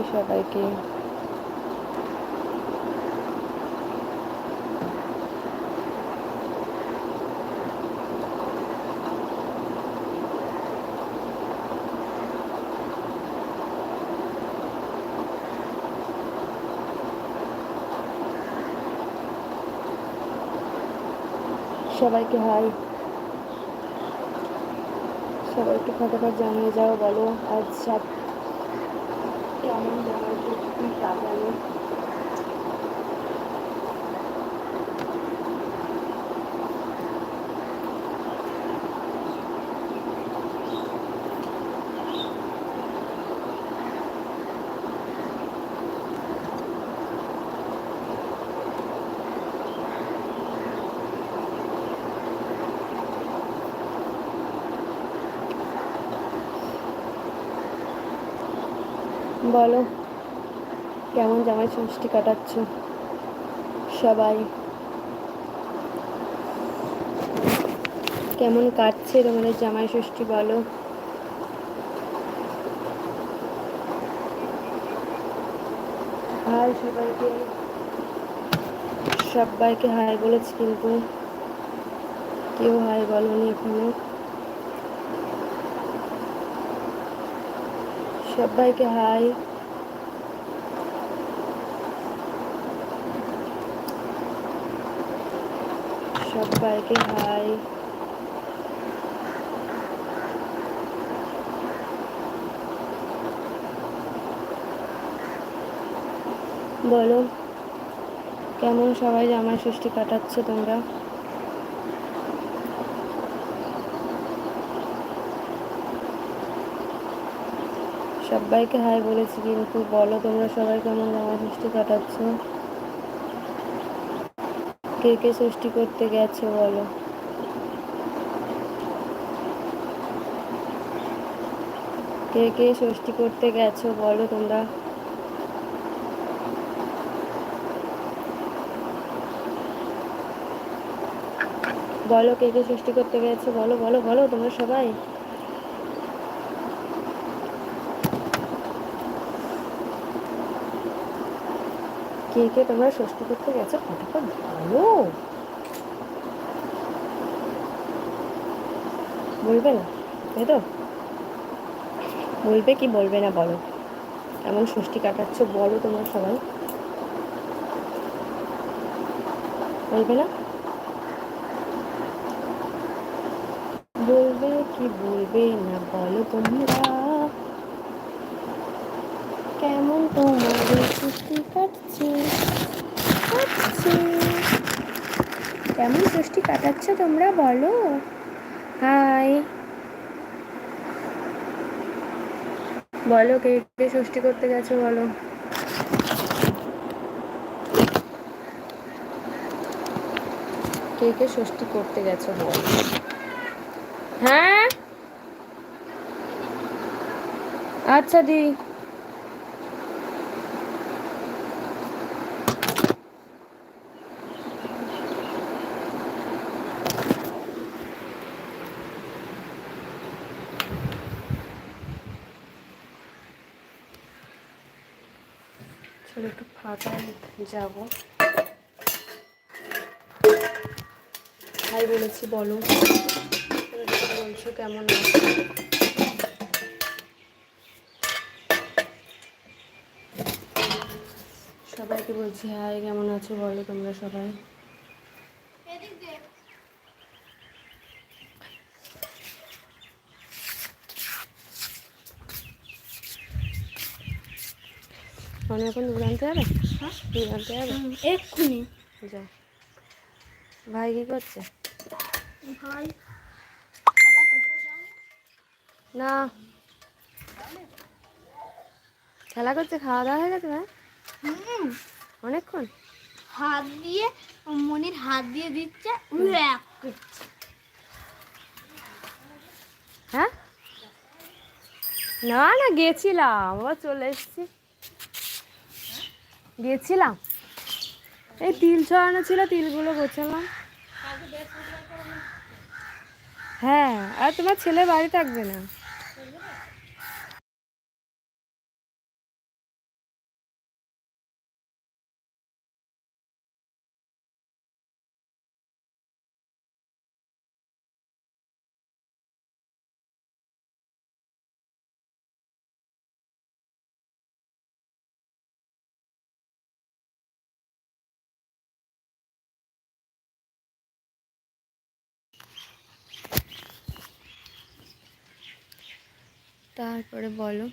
High সবাইকে। সবাইকে high. সবাইকে ফটাফট জানিয়ে যাও বলো আজ সাত কেমন জামাই ষষ্ঠী বলো। কেমন জামাই ষষ্ঠী কাটাচ্ছ? সবাই। কেমন কাটছে তোমাদের জামাই ষষ্ঠী বলো? হাই সবাইকে। সবাইকে হাই বলেছি কিন্তু কেউ হাই বলনি এখানে। সবাইকে হাই। সবাইকে হাই। বলো কেমন সবাই জামাই ষষ্ঠী কাটাচ্ছ তোমরা? সবাইকে হাই বলেছি, কিন্তু বলো তোমরা সবাই কেমন জামাই ষষ্ঠী কাটাচ্ছ? কে কে ষষ্ঠী করতে গেছে বলো? কে কে ষষ্ঠী করতে গেছো বলো তোমরা? বলো কে কে ষষ্ঠী করতে গেছো বলো বলো বলো তোমরা সবাই। কে কে তোমরা ষষ্ঠী করতে গেছো, ফটাফট বলো। বলবে না, তাই তো? বলবে কি বলবে না বলো। এমন ষষ্ঠী কাটাচ্ছ বলো তোমরা সবাই। বলবে না? বলবে কি বলবে না বলো তোমরা। কেমন তোমাদের ষষ্ঠী কাটছে? কাটছে। কেমন ষষ্ঠী কাটাচ্ছ তোমরা বলো। হাই। বলো কে কে ষষ্ঠী করতে গেছো বলো। কে কে ষষ্ঠী করতে গেছো বলো। হ্যাঁ? আচ্ছা দি। চলো একটু ফাঁকায় যাব। ভাই বলেছি, বলো। বলছো কেমন আছে? সবাইকে বলছি, হাই, কেমন আছো? বলো তোমরা সবাই। মানে এখন দুধ আনতে যাবে দুধ আনতে যাবে এক্ষুনি। যা। ভাই কি করছে? ভাই না। খেলা করছে? খাওয়া দাওয়া হয়ে গেছে ভাই? অনেকক্ষণ? হাত দিয়ে মনির হাত দিয়ে দিচ্ছে হ্যাঁ? না না গেছিলাম। আবার চলে এসেছি। গেছিলাম এই তিল ছড়ানো ছিল তিলগুলো গোছালাম। হ্যাঁ আর তোমার ছেলে বাড়ি থাকবে না। তারপরে বলো,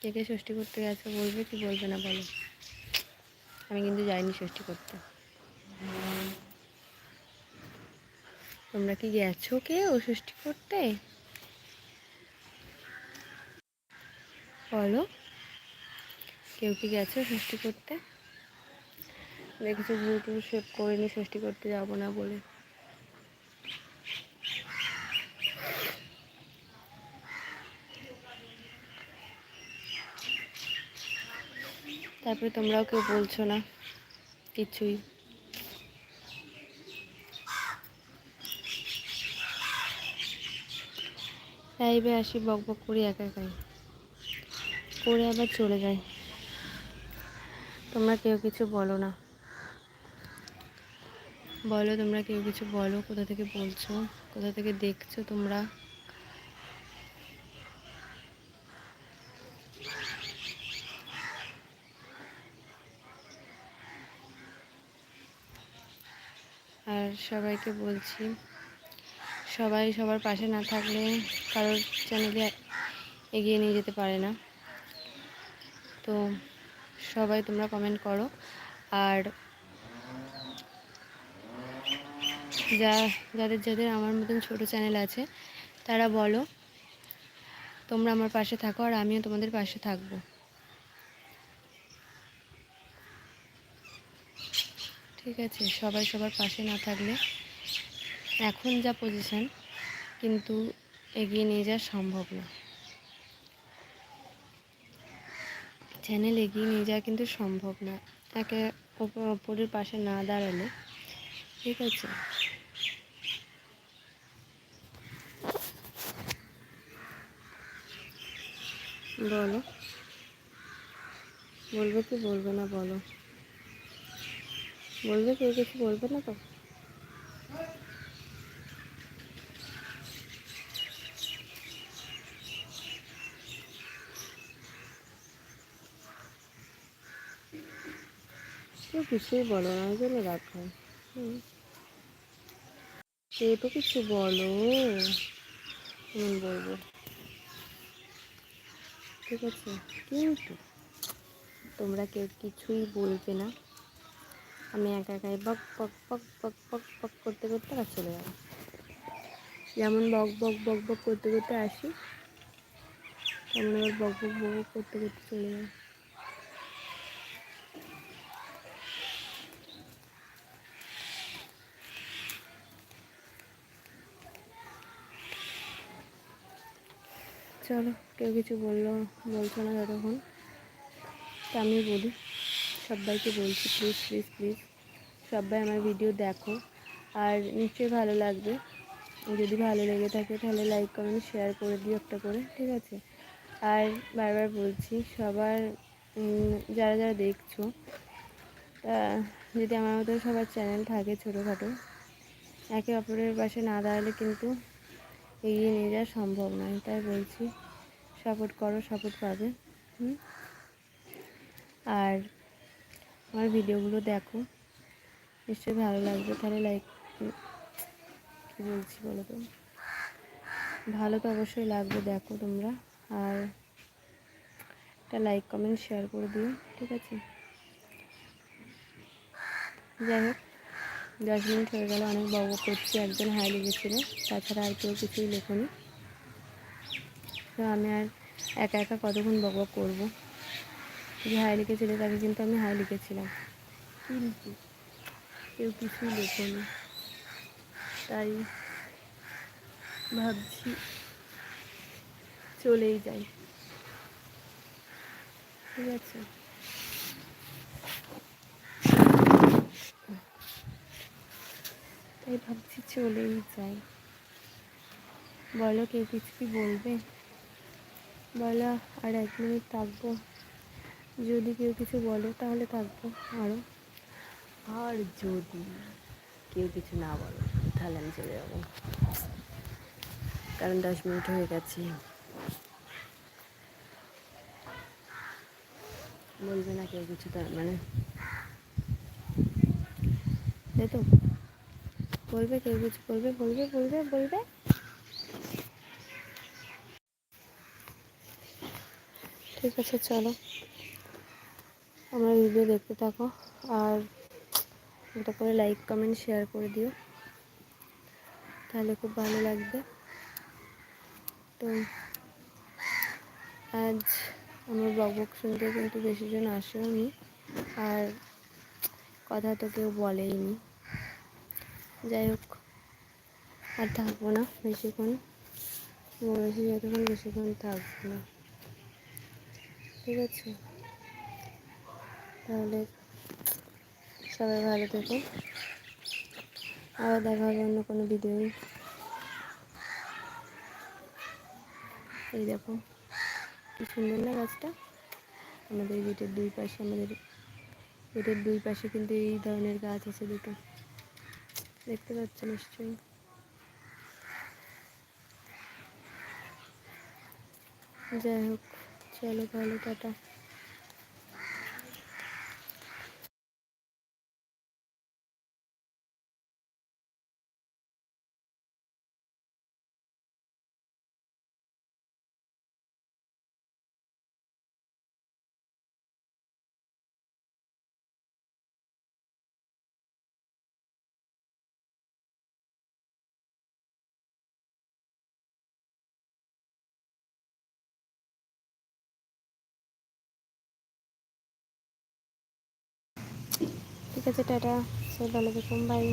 কে কে ষষ্ঠী করতে গেছো বলবে কি বলবে না বলো। আমি কিন্তু যাইনি ষষ্ঠী করতে। তোমরা কি গেছো কেউ ষষ্ঠী করতে? বলো, কেউ কি গেছো ষষ্ঠী করতে? দেখেছ ভুল টুল সেভ করিনি, ষষ্ঠী করতে যাব না বলে। তারপরে তোমরাও কেউ বলছো না, কিছুই। লাইভে আসি বক বক করি একা একাই। করে আবার চলে যাই। তোমরা কেউ কিছু বলো না। বলো তোমরা কেউ কিছু বলো, কোথা থেকে বলছো, কোথা থেকে দেখছ তোমরা? আর সবাইকে বলছি, সবাই সবার পাশে না থাকলে কারোর চ্যানেলে এগিয়ে নিয়ে যেতে পারে না। তো সবাই তোমরা কমেন্ট করো। আর যা, যাদের যাদের আমার মতন ছোট চ্যানেল আছে, তারা বলো, তোমরা আমার পাশে থাকো আর আমিও তোমাদের পাশে থাকব। ঠিক আছে, সবাই সবার পাশে না থাকলে এখন যা পজিশন কিন্তু এগিয়ে নিয়ে যাওয়া সম্ভব না। চ্যানেল এগিয়ে নিয়ে যাওয়া কিন্তু সম্ভব না। একে অপ- অপরের পাশে না দাঁড়ালে, ঠিক আছে। বলো। বলব কি বলবে না বলো। বলবে, কেউ কিছু বলবে না তো? কেউ কিছুই বলো না ওই জন্য রাগ হয়। হুম। কেউ তো কিছু বলো। আমি বলব? ঠিক আছে। কিন্তু তোমরা কেউ কিছুই বলবে না। আমি একা একাই বক বক বক বক বক বক করতে করতে আর চলে যাব। যেমন বক বক বক বক করতে করতে আসি, তেমন আবার বক বক বক বক করতে করতে চলে যাব। চলো, কেউ কিছু বলল, বলছো না ততক্ষণ তা আমি বলি। সবাইকে বলছি প্লিজ প্লিজ প্লিজ সবাই আমার ভিডিও দেখো। আর নিশ্চয়ই ভালো লাগবে। যদি ভালো লেগে থাকে তাহলে লাইক কমেন্ট শেয়ার করে দিও একটা করে, ঠিক আছে? আর বারবার বলছি, সবার যারা যারা দেখছ, তা যদি আমার মতো সবার চ্যানেল থাকে ছোটোখাটো, একে অপরের পাশে না দাঁড়ালে কিন্তু এগিয়ে নিয়ে যাওয়া সম্ভব নয়। তাই বলছি সাপোর্ট করো সাপোর্ট পাবে। হুম? আর আমার ভিডিওগুলো দেখো। নিশ্চয়ই ভালো লাগবে, তাহলে লাইক কী বলছি বলো তো? ভালো তো অবশ্যই লাগবে, দেখো তোমরা। আর একটা লাইক কমেন্ট শেয়ার করে দিও, ঠিক আছে? যাই হোক, দশ মিনিট হয়ে গেল, অনেক বক করছি একজন হাই লেগেছিলো তাছাড়া আর কেউ কিছুই লেখনি। তো আমি আর একা একা কতক্ষণ বক বক করব? যে হাই লিখেছিল তাকে কিন্তু আমি হাই লিখেছিলাম। কিন্তু কেউ কিছুই লেখনি। তাই ভাবছি চলেই যাই। ঠিক আছে? তাই ভাবছি চলেই যাই। বলো কেউ কিছু কি বলবে? বলো আর এক মিনিট থাকব। যদি কেউ কিছু বলে তাহলে থাকব আরও আর যদি কেউ কিছু না বলো তাহলে আমি চলে যাব। কারণ দশ মিনিট হয়ে গেছে। বলবে না কেউ কিছু তার মানে। তাই তো। বলবে কেউ কিছু বলবে বলবে বলবে বলবে। ঠিক আছে চলো। আমার ভিডিও দেখতে থাকো। আর একটা করে লাইক কমেন্ট শেয়ার করে দিও। তাহলে খুব ভালো লাগবে। তো আজ আমার বকবক শুনতে কিন্তু বেশি জন আসেওনি আর কথা তো কেউ বলেইনি যাই হোক, আর থাকব না বেশিক্ষণ। বলেছি যতক্ষণ বেশিক্ষণ থাকব না। ঠিক আছে? তাহলে সবাই ভালো থেকো। আবার দেখা হবে অন্য কোনো ভিডিও এই দেখো, কি সুন্দর না গাছটা? আমাদের গেটের দুই পাশে, আমাদের গেটের দুই পাশে কিন্তু এই ধরনের গাছ আছে দুটো। দেখতে পাচ্ছ নিশ্চয়ই? যাই হোক, চলো তাহলে, টাটা। ঠিক আছে টাটা। সবাই ভালো থাকুন বাই